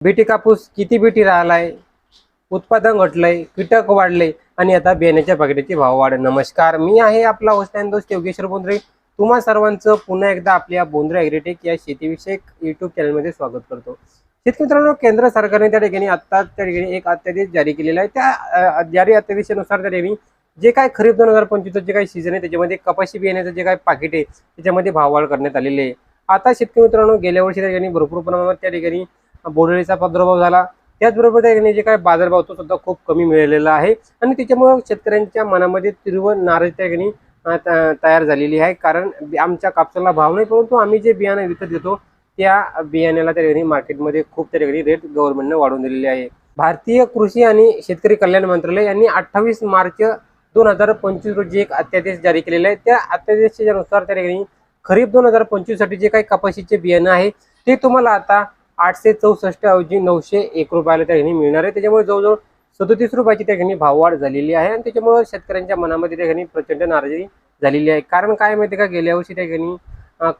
BT कापूस किती BT राहिलाय? उत्पादन घटलंय कीटक वाढले आणि आता बियाण्याच्या पाकिटाचे भाव वाढ नमस्कार मी आहे आपला होस्टॅन दोस्त योगेश्वर बोंद्रे. तुम्हा सर्वांचं पुन्हा एकदा आपल्या बोंद्रे ॲग्रीटेक या शेतीविषयक युट्यूब चॅनलमध्ये स्वागत करतो. शेतकरी मित्रांनो केंद्र सरकारने त्या ठिकाणी आता त्या ठिकाणी एक अध्यादेश जारी केलेला आहे. त्या जारी अध्यादेशानुसार त्या ठिकाणी जे काय खरीप दोन हजार पंचवीसचं जे काही सीझन आहे त्याच्यामध्ये कपाशी बियाण्याचं जे काही पाकिट आहे त्याच्यामध्ये भाववाढ करण्यात आलेली आहे. आता शेतकरी मित्रांनो गेल्या वर्षी त्या ठिकाणी भरपूर प्रमाणात त्या ठिकाणी बोडळीचा प्रादुर्भाव झाला. त्याचबरोबर त्या ठिकाणी जे काय बाजारभाव तो सुद्धा खूप कमी मिळालेला आहे. आणि त्याच्यामुळे शेतकऱ्यांच्या मनामध्ये तीव्र नाराज त्या ठिकाणी तयार झालेली आहे. कारण आमच्या कापसाला भाव नाही परंतु आम्ही जे बियाणं विकत घेतो त्या बियाण्याला त्या ठिकाणी मार्केटमध्ये खूप त्या ठिकाणी रेट गव्हर्नमेंटने वाढवून दिलेले आहे. भारतीय कृषी आणि शेतकरी कल्याण मंत्रालय यांनी अठ्ठावीस मार्च दोन हजार पंचवीस रोजी एक अत्यादेश जारी केलेला आहे. त्या अध्यादेशाच्या नुसार त्या ठिकाणी खरीप दोन हजार पंचवीससाठी जे काही कपाशीचे बियाणं आहे ते तुम्हाला आता आठशे चौसष्ट ऐवजी नऊशे एक रुपयाला त्या ठिकाणी मिळणार आहे. त्याच्यामुळे जवळजवळ सदोतीस रुपयाची त्या ठिकाणी भाववाढ झालेली आहे आणि त्याच्यामुळे शेतकऱ्यांच्या मनामध्ये त्या ठिकाणी प्रचंड नाराजी झालेली आहे. कारण काय माहिती का? गेल्या वर्षी त्या ठिकाणी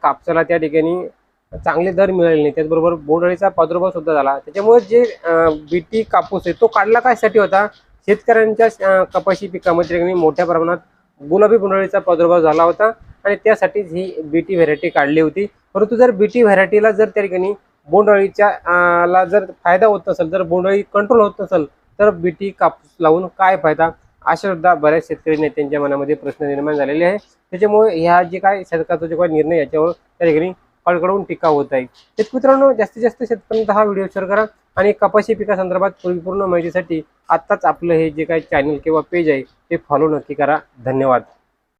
कापसाला त्या ठिकाणी चांगले दर मिळाले नाही. त्याचबरोबर बोंडअळीचा प्रादुर्भाव सुद्धा झाला. त्याच्यामुळे जे बीटी कापूस आहे तो काढला कायसाठी होता? शेतकऱ्यांच्या कपाशी पिकामध्ये त्या ठिकाणी मोठ्या प्रमाणात गुलाबी बोंडअळीचा प्रादुर्भाव झाला होता आणि त्यासाठीच ही बीटी व्हरायटी काढली होती. परंतु जर बीटी व्हरायटीला जर त्या ठिकाणी बोंडअळीच्या ला जर फायदा होत नसेल जर बोंडअळी कंट्रोल होत नसेल तर बीटी कापूस लावून काय फायदा? अशा सुद्धा बऱ्याच शेतकरी नेत्यांच्या मनामध्ये प्रश्न निर्माण झालेले आहे त्याच्यामुळे ह्या जे काय सरकारचा जो काही निर्णय याच्यावर त्या ठिकाणी कळकळून टीका होत आहे. शेतकरी मित्रांनो जास्तीत जास्त शेतकऱ्यांचा हा व्हिडिओ शेअर करा आणि कपाशी पिकासंदर्भात परिपूर्ण माहितीसाठी आत्ताच आपलं हे जे काही चॅनल किंवा पेज आहे ते फॉलो नक्की करा. धन्यवाद.